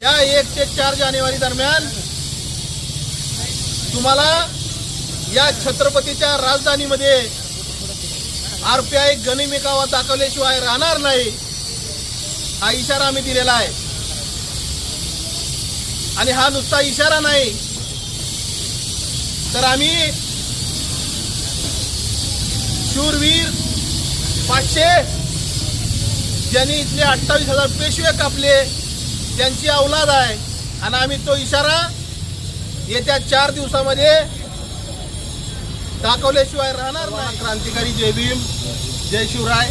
या एक ते चार जानेवारी दरम्यान तुम्हाला या छत्रपतीच्या राजधानीमध्ये आर पी आय गनिमिकावा दाखवल्याशिवाय राहणार नाही हा इशारा आम्ही दिलेला आहे. आणि हा नुसता इशारा नाही तर आम्ही शूरवीर पाचशे ज्यांनी इथले अठ्ठावीस हजार पेशवे कापले त्यांची अवलाद आहे. आणि आम्ही तो इशारा येत्या चार दिवसामध्ये दाखवल्याशिवाय राहणार नाही. क्रांतिकारी जय भीम जय शिवराय.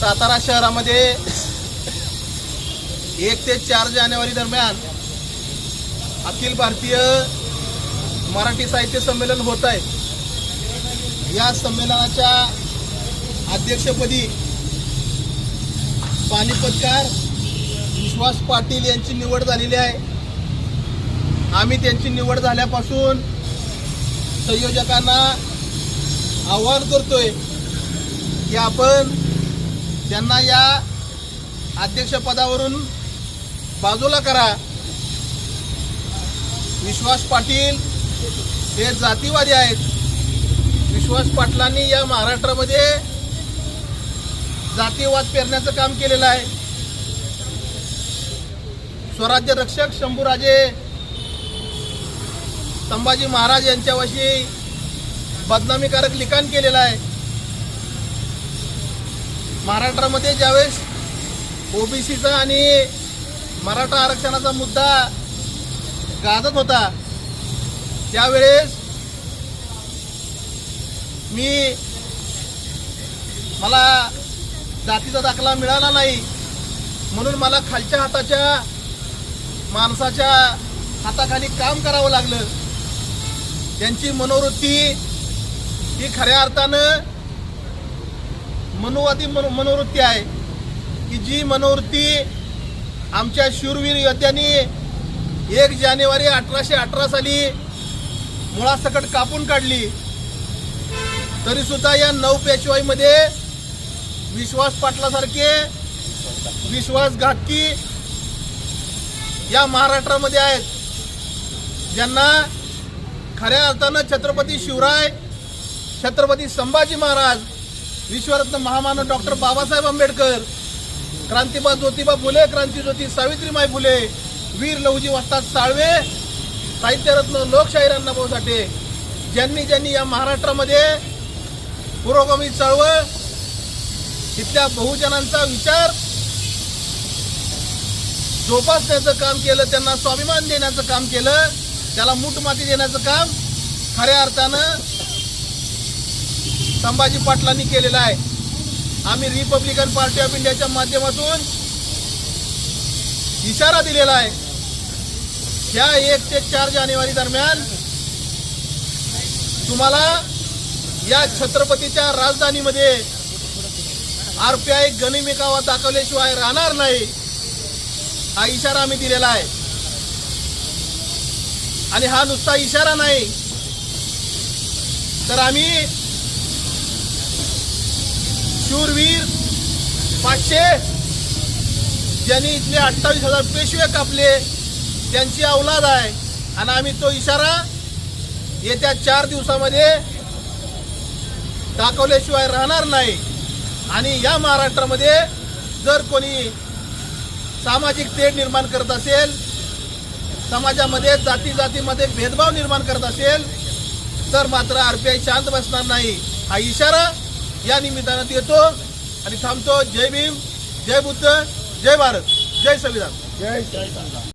सातारा शहरामध्ये एक ते चार जानेवारी दरम्यान अखिल भारतीय मराठी साहित्य संमेलन होत आहे. या संमेलनाच्या अध्यक्षपदी पानिपतकार विश्वास पाटील यांची निवड झालेली आहे. आम्ही त्यांची निवड झाल्यापासून संयोजकांना आवाहन करतोय की आपण त्यांना या अध्यक्षपदावरून बाजूला करा. विश्वास पाटील हे जातीवादी आहेत. विश्वास पाटलांनी या महाराष्ट्रामध्ये जातीवाद पेरण्याचं काम केलेलं आहे. स्वराज्य रक्षक शंभूराजे संभाजी महाराज यांच्याविषयी बदनामीकारक लिखाण केलेलं आहे. महाराष्ट्रामध्ये ज्यावेळेस ओबीसीचा आणि मराठा आरक्षणाचा मुद्दा गाजत होता त्यावेळेस मी मला जातीचा दाखला मिळाला नाही म्हणून मला खालच्या हाताच्या माणसाच्या हाताखाली काम करावं लागलं. त्यांची मनोवृत्ती ही खऱ्या अर्थानं मनुवादी मनो मनोवृत्ती आहे. की जी मनोवृत्ती आमच्या शूरवीर योद्ध्यांनी एक जानेवारी अठराशे अठरा साली मुळासकट कापून काढली. तरीसुद्धा या नऊ पेशवाईमध्ये विश्वास पाटलासारखे विश्वासघातकी या महाराष्ट्रामध्ये आहेत. ज्यांना खऱ्या अर्थानं छत्रपती शिवराय छत्रपती संभाजी महाराज विश्वरत्न महामानव डॉक्टर बाबासाहेब आंबेडकर क्रांतिबा ज्योतिबा फुले क्रांतीज्योती सावित्रीमाई फुले वीर लहुजी वस्ताद साळवे साहित्यरत्न लोकशाहीर अण्णाभाऊ साठे ज्यांनी ज्यांनी या महाराष्ट्रामध्ये पुरोगामी चळवळ तिथल्या बहुजनांचा विचार जोपासण्याचं काम केलं त्यांना स्वाभिमान देण्याचं काम केलं त्याला मूठमाती देण्याचं काम खऱ्या अर्थानं संभाजी पाटलांनी केलेलं आहे. आम्ही रिपब्लिकन पार्टी ऑफ इंडियाच्या माध्यमातून इशारा दिलेला आहे. ह्या एक ते चार जानेवारी दरम्यान तुम्हाला या छत्रपतीच्या राजधानीमध्ये आरपीआय गनिमिकावा दाखवल्याशिवाय राहणार नाही. हा इशारा आम्ही दिलेला आहे. आणि हा नुसता इशारा नाही. तर आम्ही शूरवीर पाचशे ज्यांनी इथले अठ्ठावीस हजार पेशवे कापले त्यांची अवलाद आहे. आणि आम्ही तो इशारा येत्या चार दिवसामध्ये दाखवल्याशिवाय राहणार नाही. आणि या महाराष्ट्रामध्ये जर कोणी सामाजिक तेढ निर्माण करत असेल समाजामध्ये जाती जातीमध्ये भेदभाव निर्माण करत असेल तर मात्र आर पी आय शांत बसणार नाही. हा इशारा या निमित्तानं येतो आणि थांबतो. जय भीम जय बुद्ध जय भारत जय संविधान. जय जय